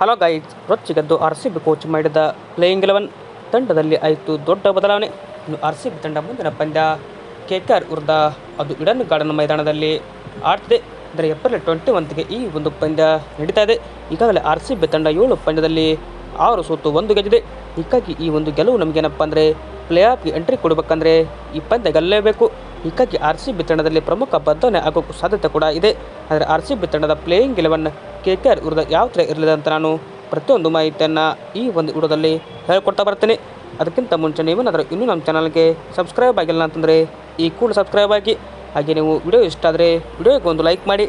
Hello guys ರೊಚ್ಚಿಗೆದ್ದು R C B coach ಮಾಡಿದ playing eleven ತಂಡದಲ್ಲಿ ಆಯಿತು ದೊಡ್ಡ ಬದಲಾವಣೆ. ಇನ್ನು ಆರ್ ಸಿ ಬಿ ತಂಡ ಮುಂದಿನ ಪಂದ್ಯ ಕೆ ಕೆ ಆರ್ ವಿರುದ್ಧ ಅದು ಇಡನ್ ಗಾರ್ಡನ್ ಮೈದಾನದಲ್ಲಿ ಆಡ್ತಿದೆ. ಅಂದರೆ ಏಪ್ರಿಲ್ ಟ್ವೆಂಟಿ ಒನ್ಗೆ ಈ ಒಂದು ಪಂದ್ಯ ನಡೀತಾ ಇದೆ. ಈಗಾಗಲೇ ಆರ್ ಸಿ ಬಿ ತಂಡ ಏಳು ಪಂದ್ಯದಲ್ಲಿ ಆರು ಸೋತು ಒಂದು ಗೆದ್ದಿದೆ. ಹೀಗಾಗಿ ಈ ಒಂದು ಗೆಲುವು ನಮಗೇನಪ್ಪ ಅಂದರೆ ಪ್ಲೇ ಆಫ್ಗೆ ಎಂಟ್ರಿ ಕೊಡಬೇಕಂದ್ರೆ ಈ ಪಂದ್ಯ ಗೆಲ್ಲಲೇಬೇಕು. ಹೀಗಾಗಿ ಆರ್ ಸಿ ಬಿ ತಂಡದಲ್ಲಿ ಪ್ರಮುಖ ಬದಲಾವಣೆ ಆಗೋಕ್ಕೂ ಸಾಧ್ಯತೆ ಕೂಡ ಇದೆ. ಆದರೆ ಆರ್ ಸಿ ಬಿ ತಂಡದ playing eleven K K R ವಿರುದ್ಧ ಯಾವ ಥರ ಇರಲಿದೆ ಅಂತ ನಾನು ಪ್ರತಿಯೊಂದು ಮಾಹಿತಿಯನ್ನು ಈ ಒಂದು ವಿಡಿಯೋದಲ್ಲಿ ಹೇಳ್ಕೊಡ್ತಾ ಬರ್ತೀನಿ. ಅದಕ್ಕಿಂತ ಮುಂಚೆ ನೀವೇನಾದರೂ ಇನ್ನೂ ನಮ್ಮ ಚಾನಲ್ಗೆ ಸಬ್ಸ್ಕ್ರೈಬ್ ಆಗಿಲ್ಲ ಅಂತಂದರೆ ಈ ಕೂಡ ಸಬ್ಸ್ಕ್ರೈಬ್ ಆಗಿ. ಹಾಗೆ ನೀವು ವಿಡಿಯೋ ಇಷ್ಟ ಆದರೆ ವಿಡಿಯೋಗೆ ಒಂದು ಲೈಕ್ ಮಾಡಿ.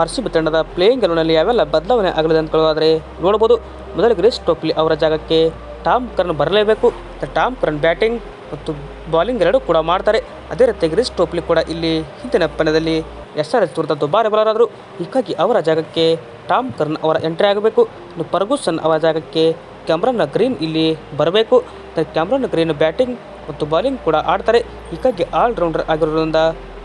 ಆರ್ ಸಿ ಬಿ ತಂಡದ ಪ್ಲೇಯಿಂಗ್ ಗೆಲುವಿನಲ್ಲಿ ಯಾವೆಲ್ಲ ಬದಲಾವಣೆ ಆಗಲಿದೆ ಅಂತ ಕೇಳೋದಾದರೆ ನೋಡ್ಬೋದು. ಮೊದಲು ಗ್ರೀಸ್ ಟೋಪ್ಲಿ ಅವರ ಜಾಗಕ್ಕೆ ಟಾಮ್ ಕರ್ನ್ ಬರಲೇಬೇಕು. ಟಾಮ್ ಕರ್ನ್ ಬ್ಯಾಟಿಂಗ್ ಮತ್ತು ಬಾಲಿಂಗ್ ಎರಡೂ ಕೂಡ ಮಾಡ್ತಾರೆ. ಅದೇ ರೀತಿ ಗ್ರೀಸ್ ಟೋಪ್ಲಿ ಕೂಡ ಇಲ್ಲಿ ಹಿಂದಿನ ಪಂದ್ಯದಲ್ಲಿ ಎಸ್ ಆರ್ ಎಸ್ ವಿರುದ್ಧ ದುಬಾರಿ ಬಲರಾದರು ಹೀಗಾಗಿ ಅವರ ಜಾಗಕ್ಕೆ ಟಾಮ್ ಕರ್ನ್ ಅವರ ಎಂಟ್ರಿ ಆಗಬೇಕು. ಇನ್ನು ಅವರ ಜಾಗಕ್ಕೆ ಕ್ಯಾಮ್ರನ್ ಗ್ರೀನ್ ಇಲ್ಲಿ ಬರಬೇಕು. ಕ್ಯಾಮ್ರಾನ್ ಗ್ರೀನ್ ಬ್ಯಾಟಿಂಗ್ ಮತ್ತು ಬಾಲಿಂಗ್ ಕೂಡ ಆಡ್ತಾರೆ. ಹೀಗಾಗಿ ಆಲ್ರೌಂಡರ್ ಆಗಿರೋದ್ರಿಂದ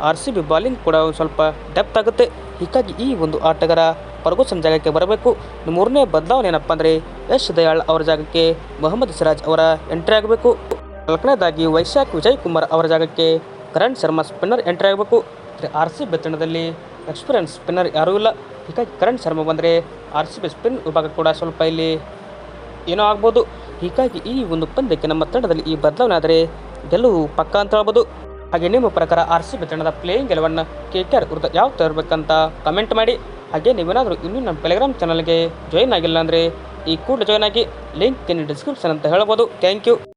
ಆರ್ ಸಿ ಬಿ ಬಾಲಿಂಗ್ ಕೂಡ ಒಂದು ಸ್ವಲ್ಪ ಡೆಪ್ತ್ ಆಗುತ್ತೆ. ಹೀಗಾಗಿ ಈ ಒಂದು ಆಟಗಾರ ಫರ್ಗೂಸನ್ ಜಾಗಕ್ಕೆ ಬರಬೇಕು. ಮೂರನೇ ಬದಲಾವಣೆ ಏನಪ್ಪ ಅಂದರೆ ಯಶ್ ದಯಾಳ್ ಅವರ ಜಾಗಕ್ಕೆ ಮೊಹಮ್ಮದ್ ಸಿರಾಜ್ ಅವರ ಎಂಟ್ರಿ ಆಗಬೇಕು. ನಾಲ್ಕನೇದಾಗಿ ವೈಶಾಖ್ ವಿಜಯ್ ಕುಮಾರ್ ಅವರ ಜಾಗಕ್ಕೆ ಕರಣ್ ಶರ್ಮಾ ಸ್ಪಿನ್ನರ್ ಎಂಟ್ರಿ ಆಗಬೇಕು. R C B experience spinner ಯಾರೂ ಇಲ್ಲ. ಹೀಗಾಗಿ ಕರಣ್ ಶರ್ಮಾ ಬಂದರೆ ಆರ್ ಸಿ ಬಿ ಸ್ಪಿನ್ ವಿಭಾಗ ಕೂಡ ಸ್ವಲ್ಪ ಇಲ್ಲಿ ಏನೋ ಆಗ್ಬೋದು. ಹೀಗಾಗಿ ಈ ಒಂದು ಪಂದ್ಯಕ್ಕೆ ನಮ್ಮ ತಂಡದಲ್ಲಿ ಈ ಬದಲಾವಣೆ ಆದರೆ ಗೆಲುವು ಪಕ್ಕ ಅಂತ ಹೇಳ್ಬೋದು. ಹಾಗೆ ನಿಮ್ಮ ಪ್ರಕಾರ ಆರ್ ಸಿ ಬಿ ತಂಡದ ಪ್ಲೇಯಿಂಗ್ ಗೆಲುವನ್ನು ಕೆ ಕೆ ಆರ್ ವಿರುದ್ಧ ಯಾವ ಥರ ಇರಬೇಕಂತ ಕಮೆಂಟ್ ಮಾಡಿ. ಹಾಗೆ ನೀವೇನಾದರೂ ಇನ್ನೂ ನಮ್ಮ ಟೆಲಿಗ್ರಾಮ್ ಚಾನಲ್ಗೆ ಜಾಯಿನ್ ಆಗಿಲ್ಲ ಅಂದರೆ ಈ ಕೂಡ ಜಾಯ್ನ್ ಆಗಿ ಲಿಂಕ್ ಇನ್ ಡಿಸ್ಕ್ರಿಪ್ಷನ್ ಅಂತ ಹೇಳ್ಬೋದು. Thank you